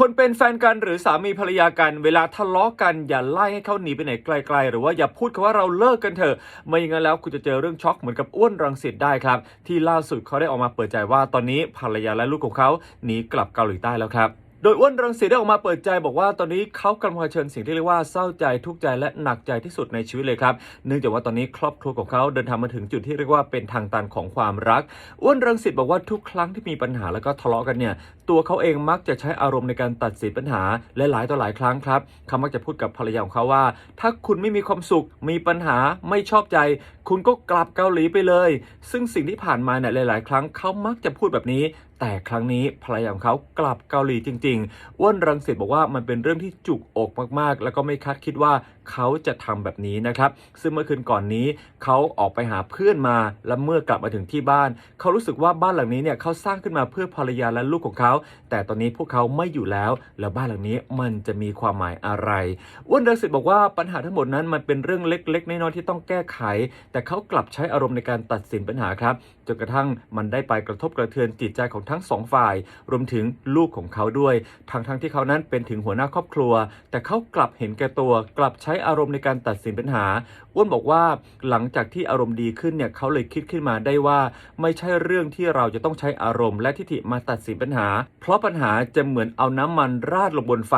คนเป็นแฟนกันหรือสามีภรรยากัน เวลาทะเลาะกันอย่าไล่ให้เขาหนีไปไหนไกล ๆ หรือว่าอย่าพูดคำว่าเราเลิกกันเถอะ ไม่อย่างนั้นแล้วคุณจะเจอเรื่องช็อกเหมือนกับอ้วนรังสิตได้ครับ ที่ล่าสุดเขาได้ออกมาเปิดใจว่าตอนนี้ภรรยาและลูกของเขาหนีกลับเกาหลีใต้แล้วครับโดยอ้วนรังสีได้ออกมาเปิดใจบอกว่าตอนนี้เขากำลังเผชิญสิ่งที่เรียกว่าเศร้าใจทุกใจและหนักใจที่สุดในชีวิตเลยครับเนื่องจากว่าตอนนี้ครอบครัวของเขาเดินทางมาถึงจุดที่เรียกว่าเป็นทางตันของความรัก อ้วนรังสิตบอกว่าทุกครั้งที่มีปัญหาแล้วก็ทะเลาะกันเนี่ย ตัวเขาเองมักจะใช้อารมณ์ในการตัดสินปัญหาและหลายต่อหลายครั้งครับเขามักจะพูดกับภรรยาของเขาว่า ถ้าคุณไม่มีความสุขมีปัญหาไม่ชอบใจ คุณก็กลับเกาหลีไปเลย ซึ่งสิ่งที่ผ่านมาเนี่ยหลาย ๆ ครั้งเขามักจะพูดแบบนี้แต่ครั้งนี้ภรรยาของเขากลับเกาหลีจริงๆอ้วนรังสิตบอกว่ามันเป็นเรื่องที่จุกอกมากๆ แล้วก็ไม่คาดคิดว่าเขาจะทำแบบนี้นะครับ ซึ่งเมื่อคืนก่อนนี้เขาออกไปหาเพื่อนมา และเมื่อกลับมาถึงที่บ้าน เขารู้สึกว่าบ้านหลังนี้เนี่ยเขาสร้างขึ้นมาเพื่อภรรยาและลูกของเขาแต่ตอนนี้พวกเขาไม่อยู่แล้ว แล้วบ้านหลังนี้มันจะมีความหมายอะไรอ้วนรังสิตบอกว่าปัญหาทั้งหมดนั้นมันเป็นเรื่องเล็กๆน้อยๆที่ต้องแก้ไข แต่เขากลับใช้อารมณ์ในการตัดสินปัญหาครับ จนกระทั่งมันได้ไปกระทบกระเทือนจิตใจของทั้งสองฝ่าย รวมถึงลูกของเขาด้วย ทั้งทั้งๆที่เขานั้นเป็นถึงหัวหน้าครอบครัว แต่เขากลับเห็นแก่ตัว กลับใช้อารมณ์ในการตัดสินปัญหาอ้วนบอกว่าหลังจากที่อารมณ์ดีขึ้นเนี่ยเขาเลยคิดขึ้นมาได้ว่า ไม่ใช่เรื่องที่เราจะต้องใช้อารมณ์และทิฐิมาตัดสินปัญหา เพราะปัญหาจะเหมือนเอาน้ำมันราดลงบนไฟ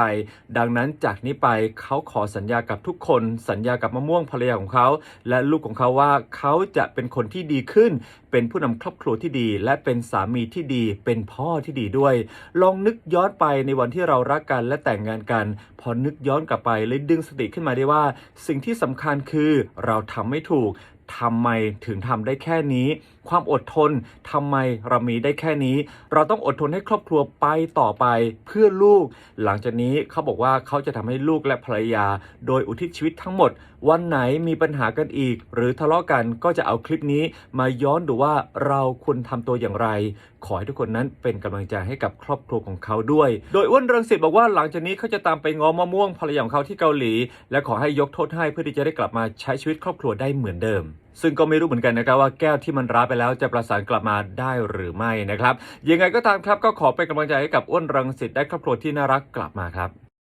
ดังนั้นจากนี้ไปเขาขอสัญญากับทุกคน สัญญากับมะม่วงภรรยาของเขา และลูกของเขาว่าเขาจะเป็นคนที่ดีขึ้นเป็นผู้นำครอบครัวที่ดี และเป็นสามีที่ดี เป็นพ่อที่ดีด้วย ลองนึกย้อนไปในวันที่เรารักกันและแต่งงานกัน พอนึกย้อนกลับไปเลยดึงสติขึ้นมาได้ว่า สิ่งที่สำคัญคือเราทำไม่ถูก ทำไมถึงทำได้แค่นี้ ความอดทนทำไมเรามีได้แค่นี้ เราต้องอดทนให้ครอบครัวไปต่อไปเพื่อลูก หลังจากนี้เขาบอกว่าเขาจะทำให้ลูกและภรรยา โดยอุทิศชีวิตทั้งหมด วันไหนมีปัญหากันอีก หรือทะเลาะกันก็จะเอาคลิปนี้มาย้อนดูว่าเราควรทำตัวอย่างไร ขอให้ทุกคนนั้นเป็นกำลังใจให้กับครอบครัวของเขาด้วย โดยอ้วนรังสิตบอกว่าหลังจากนี้เขาจะตามไปง้อมะม่วงภรรยาของเขาที่เกาหลี และขอให้ยกโทษให้เพื่อที่จะได้กลับมาใช้ชีวิตครอบครัวได้เหมือนเดิมซึ่งก็ไม่รู้เหมือนกันนะครับว่าแก้วที่มันร้าไปแล้วจะประสานกลับมาได้หรือไม่นะครับยังไงก็ตามครับก็ขอเป็นกำลังใจให้กับอ้วนรังสิตได้ครอบครัวที่น่ารักกลับมาครับ